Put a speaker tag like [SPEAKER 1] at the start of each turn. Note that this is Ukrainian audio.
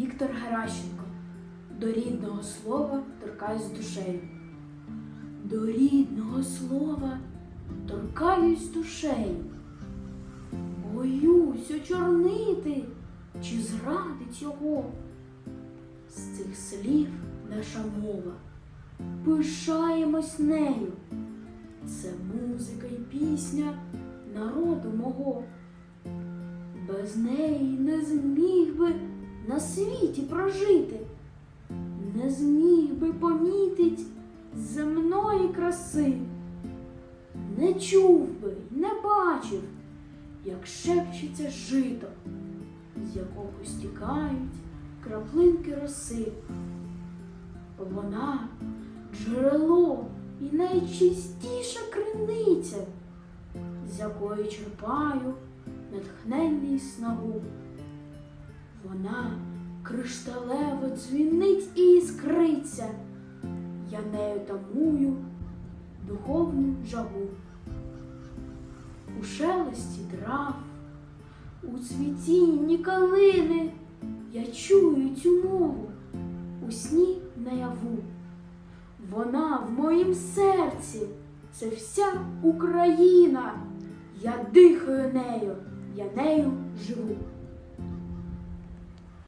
[SPEAKER 1] Віктор Геращенко. До рідного слова торкаюсь душею. До рідного слова торкаюсь душею. Боюсь очорнити чи зрадить його. З цих слів наша мова. Пишаємось нею. Це музика й пісня народу мого. Без неї не зміг би на світі прожити, не зміг би помітить земної краси, не чув би, не бачив, як шепчеться жито, з якого стікають краплинки роси. Вона джерело і найчистіша криниця, з якої черпаю натхненний снагу. Кришталево дзвінить і іскриться, я нею тамую духовну жагу. У шелесті трав, у цвітінні калини я чую цю мову у сні наяву. Вона в моїм серці, це вся Україна. Я дихаю нею, я нею живу.